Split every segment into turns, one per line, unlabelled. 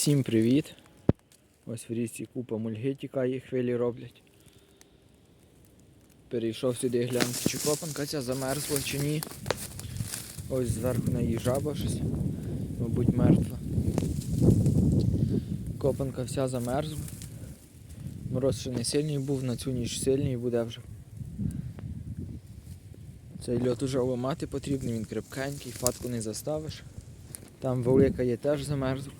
Всім привіт! Ось в річці купа мульги тікає, хвилі роблять. Перейшов сюди глянути, чи копанка ця замерзла чи ні. Ось зверху на її жаба щось, мабуть, мертва. Копанка вся замерзла. Мороз ще не сильний був, на цю ніч сильний буде вже. Цей льот уже ламати потрібно, він крепкенький, фатку не заставиш. Там велика є теж замерзла.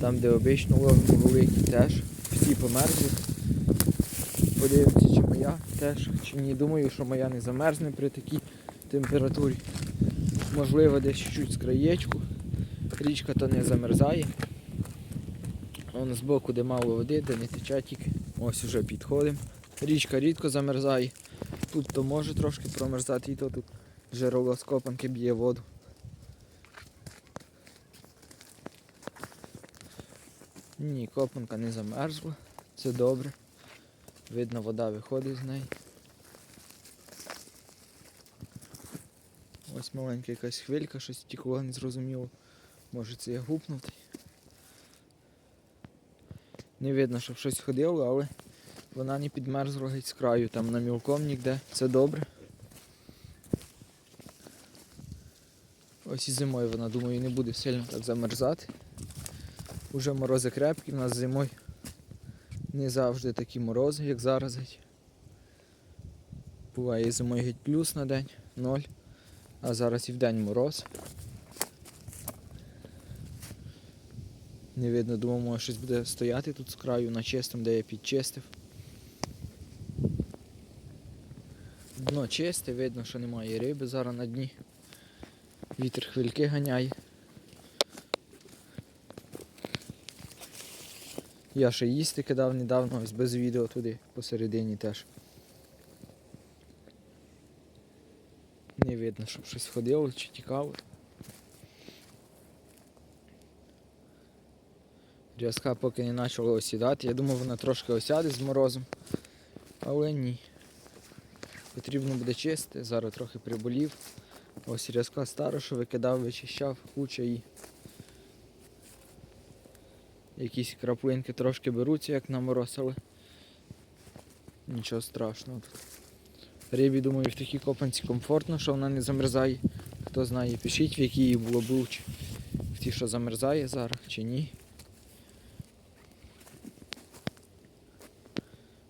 Там, де обично ловимо великі теж. Всі померзли. Подивимося, чи моя теж, чи ні. Думаю, що моя не замерзне при такій температурі. Можливо, десь чуть з краєчку. Річка то не замерзає. Вон збоку, де мало води, де не тече тільки. Ось уже підходимо. Річка рідко замерзає. Тут то може трошки промерзати, і то тут джерело з копанки б'є воду. Ні, копанка не замерзла. Це добре. Видно, вода виходить з неї. Ось маленька якась хвилька, щось тікло, не зрозуміло. Може це я гупнутий. Не видно, щоб щось ходило, але вона не підмерзла геть з краю, там на мілком ніде. Це добре. Ось і зимою вона, думаю, не буде сильно так замерзати. Уже морози крепкі, у нас зимою не завжди такі морози, як зараз. Буває і зимою геть плюс на день, ноль, а зараз і в день мороз. Не видно, може щось буде стояти тут з краю на чистому, де я підчистив. Дно чисте, видно, що немає риби зараз на дні. Вітер хвильки ганяє. Я ще їсти кидав недавно, ось без відео туди посередині теж. Не видно, щоб щось ходило чи тікало. Рязка поки не почала осідати. Я думав, вона трошки осяде з морозом, але ні. Потрібно буде чистити, зараз трохи приболів. Ось рязка стара, що викидав, вичищав, куча і якісь краплинки трошки беруться, як на мороз, але нічого страшного тут. Рибі, думаю, в такій копанці комфортно, що вона не замерзає. Хто знає, пишіть, в якій її було був, чи в ті, що замерзає зараз, чи ні.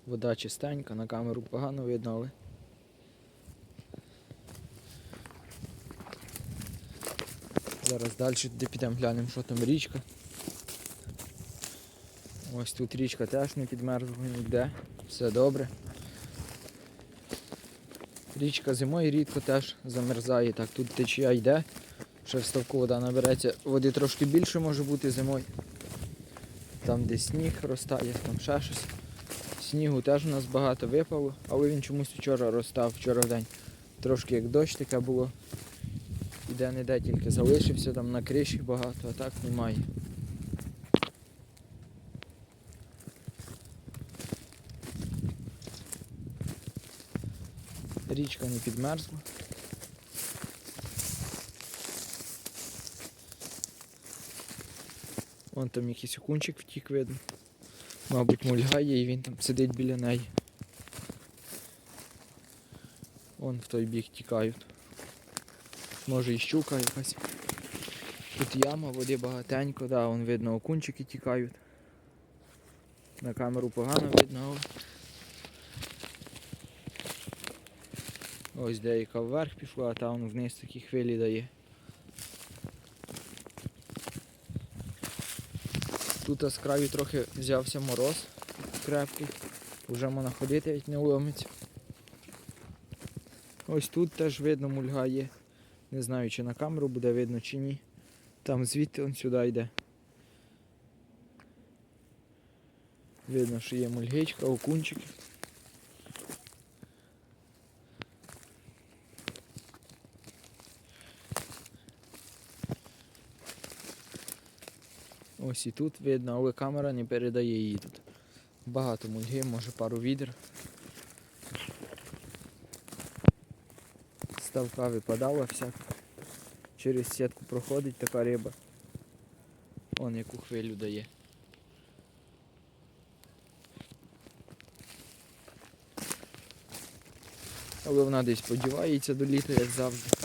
Вода чистенька, на камеру погано видно, але. Зараз далі туди підемо глянемо, що там річка. Ось тут річка теж не підмерзла ніде, все добре. Річка зимою рідко теж замерзає, так тут течія йде, ще в ставку вода набереться, води трошки більше може бути зимою. Там де сніг ростає, там ще щось. Снігу теж у нас багато випало, але він чомусь вчора розстав, вчора в день. Трошки як дощ таке було. І де-не-де тільки залишився, там на криші багато, а так немає. Річка не підмерзла. Вон там якийсь окунчик втік видно. Мабуть, мульгає і він там сидить біля неї. Вон в той бік тікають. Може і щука якась. Тут яма, води багатенько, да, вон видно окунчики тікають. На камеру погано видно, але ось деяка вверх пішла, а там вниз такі хвилі дає. Тут з краю трохи взявся мороз крепкий. Вже можна ходити, навіть не ломиться. Ось тут теж видно мульга є. Не знаю, чи на камеру буде видно, чи ні. Там звідти он сюди йде. Видно, що є мульгичка, окунчики. Ось і тут видно, але камера не передає її тут. Багато мульги, може пару відер. Ставка випадала всяка. Через сітку проходить така риба. Вон яку хвилю дає. Але вона десь подівається до літа, як завжди.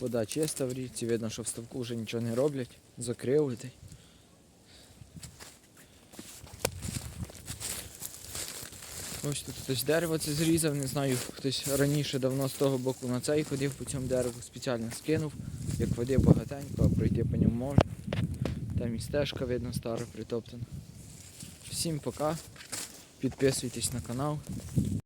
Вода чиста в річці, видно, що в ставку вже нічого не роблять. Закрили. Ось тут хтось дерево це зрізав, не знаю, хтось раніше давно з того боку на цей ходив по цьому дереву, спеціально скинув, як води багатенько, а пройти по ньому можна. Там і стежка видно стара притоптана. Всім пока. Підписуйтесь на канал.